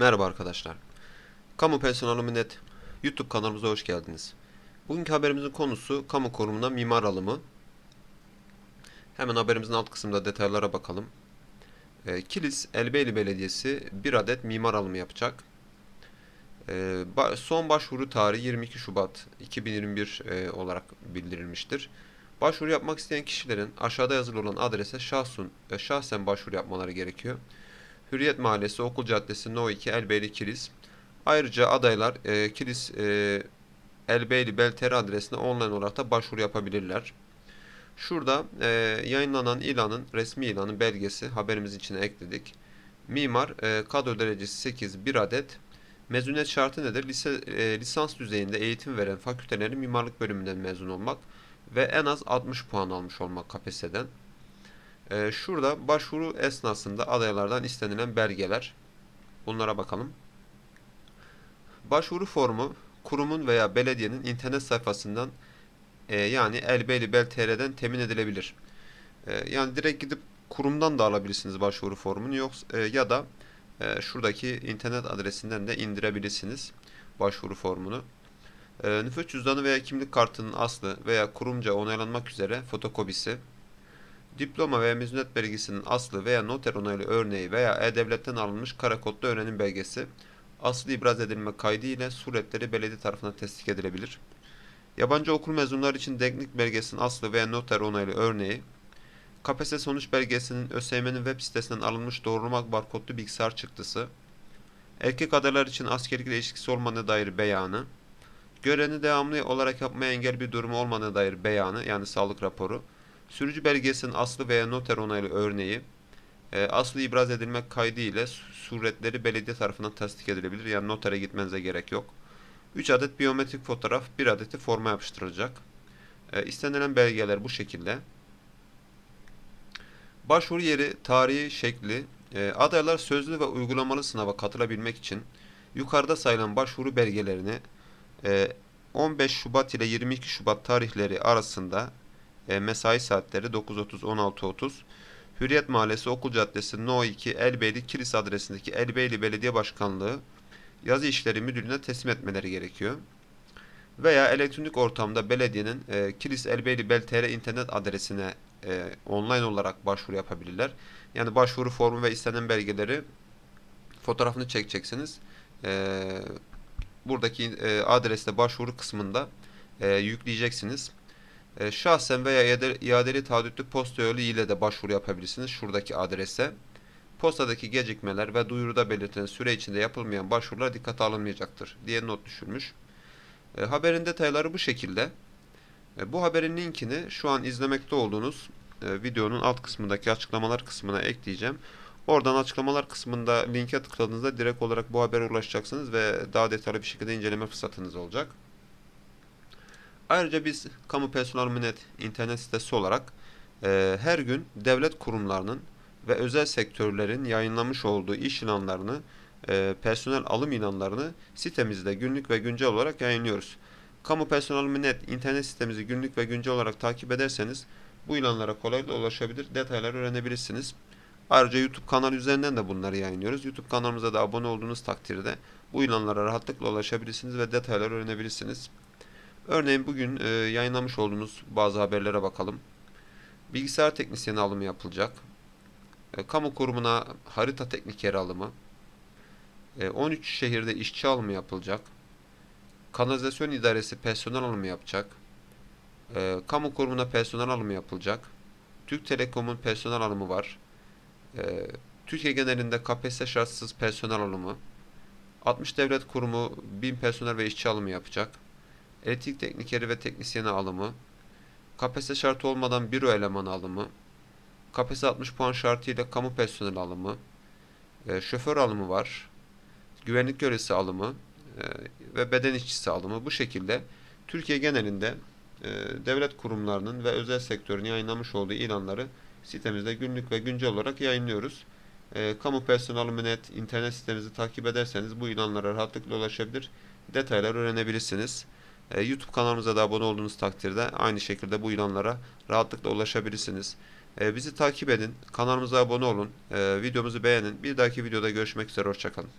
Merhaba arkadaşlar. Kamu Personeli Net YouTube kanalımıza hoş geldiniz. Bugünkü haberimizin konusu kamu kurumuna mimar alımı. Hemen haberimizin alt kısmında detaylara bakalım. Ee, Kilis Elbeyli Belediyesi bir adet mimar alımı yapacak. Ee, son başvuru tarihi 22 Şubat 2021 e, olarak bildirilmiştir. Başvuru yapmak isteyen kişilerin aşağıda yazılı olan adrese şahsun, e, şahsen başvuru yapmaları gerekiyor. Hürriyet Mahallesi, Okul Caddesi, No 2, Elbeyli, Kilis. Ayrıca adaylar e, Kilis e, Elbeyli Belter adresine online olarak da başvuru yapabilirler. Şurada e, yayınlanan ilanın, resmi ilanın belgesi haberimizin içine ekledik. Mimar, e, kadro derecesi 8, 1 adet. Mezuniyet şartı nedir? Lise, e, lisans düzeyinde eğitim veren fakültelerin mimarlık bölümünden mezun olmak ve en az 60 puan almış olmak KPSS'den. Ee, şurada başvuru esnasında adaylardan istenilen belgeler. Bunlara bakalım. Başvuru formu kurumun veya belediyenin internet sayfasından e, yani elbeylibel.tr'den temin edilebilir. E, yani direkt gidip kurumdan da alabilirsiniz başvuru formunu yoksa e, ya da e, şuradaki internet adresinden de indirebilirsiniz başvuru formunu. Nüfus cüzdanı veya kimlik kartının aslı veya kurumca onaylanmak üzere fotokopisi Diploma veya mezuniyet belgesinin aslı veya noter onaylı örneği veya E-Devlet'ten alınmış kara kodlu öğrenim belgesi aslı ibraz edilme kaydı ile suretleri belediye tarafından tesdik edilebilir. Yabancı okul mezunları için denklik belgesinin aslı veya noter onaylı örneği, KPSS sonuç belgesinin ÖSYM'nin web sitesinden alınmış doğrulama barkodlu bilgisayar çıktısı, erkek adaylar için askerlikle ilişkisi olmadığına dair beyanı, görevini devamlı olarak yapmaya engel bir durumu olmadığına dair beyanı yani sağlık raporu, Sürücü belgesinin aslı veya noter onaylı örneği e, aslı ibraz edilmek kaydı ile su- suretleri belediye tarafından tasdik edilebilir. Yani notere gitmenize gerek yok. 3 adet biyometrik fotoğraf, 1 adeti forma yapıştırılacak. E, istenilen belgeler bu şekilde. Başvuru yeri, tarihi, şekli. E, adaylar sözlü ve uygulamalı sınava katılabilmek için yukarıda sayılan başvuru belgelerini e, 15 Şubat ile 22 Şubat tarihleri arasında e, mesai saatleri 9.30-16.30 Hürriyet Mahallesi Okul Caddesi No 2 Elbeyli Kilis adresindeki Elbeyli Belediye Başkanlığı Yazı İşleri Müdürlüğü'ne teslim etmeleri gerekiyor. Veya elektronik ortamda belediyenin e, Kilis Elbeyli Bel.tr internet adresine e, online olarak başvuru yapabilirler. Yani başvuru formu ve istenen belgeleri fotoğrafını çekeceksiniz. E, buradaki e, adreste başvuru kısmında e, yükleyeceksiniz. E, şahsen veya iade- iadeli taahhütlü posta yolu ile de başvuru yapabilirsiniz şuradaki adrese. Postadaki gecikmeler ve duyuruda belirtilen süre içinde yapılmayan başvurular dikkate alınmayacaktır diye not düşülmüş. E, haberin detayları bu şekilde. E, bu haberin linkini şu an izlemekte olduğunuz e, videonun alt kısmındaki açıklamalar kısmına ekleyeceğim. Oradan açıklamalar kısmında linke tıkladığınızda direkt olarak bu habere ulaşacaksınız ve daha detaylı bir şekilde inceleme fırsatınız olacak. Ayrıca biz Kamu Personel Münet internet sitesi olarak e, her gün devlet kurumlarının ve özel sektörlerin yayınlamış olduğu iş ilanlarını, e, personel alım ilanlarını sitemizde günlük ve güncel olarak yayınlıyoruz. Kamu Personel Münet internet sitemizi günlük ve güncel olarak takip ederseniz bu ilanlara kolaylıkla ulaşabilir, detayları öğrenebilirsiniz. Ayrıca YouTube kanalı üzerinden de bunları yayınlıyoruz. YouTube kanalımıza da abone olduğunuz takdirde bu ilanlara rahatlıkla ulaşabilirsiniz ve detayları öğrenebilirsiniz. Örneğin bugün e, yayınlamış olduğumuz bazı haberlere bakalım. Bilgisayar teknisyeni alımı yapılacak. E, kamu kurumuna harita teknikeri alımı. E, 13 şehirde işçi alımı yapılacak. Kanalizasyon idaresi personel alımı yapacak. E, kamu kurumuna personel alımı yapılacak. Türk Telekom'un personel alımı var. E, Türkiye genelinde KPSS şartsız personel alımı. 60 devlet kurumu 1000 personel ve işçi alımı yapacak elektrik teknikeri ve teknisyeni alımı, KPSS şartı olmadan büro elemanı alımı, KPSS 60 puan şartıyla kamu personeli alımı, e, şoför alımı var, güvenlik görevlisi alımı e, ve beden işçisi alımı bu şekilde Türkiye genelinde e, devlet kurumlarının ve özel sektörün yayınlamış olduğu ilanları sitemizde günlük ve güncel olarak yayınlıyoruz. E, kamu personel alımı net internet sitemizi takip ederseniz bu ilanlara rahatlıkla ulaşabilir, detaylar öğrenebilirsiniz. E, YouTube kanalımıza da abone olduğunuz takdirde aynı şekilde bu ilanlara rahatlıkla ulaşabilirsiniz. E, bizi takip edin, kanalımıza abone olun, e, videomuzu beğenin. Bir dahaki videoda görüşmek üzere, hoşçakalın.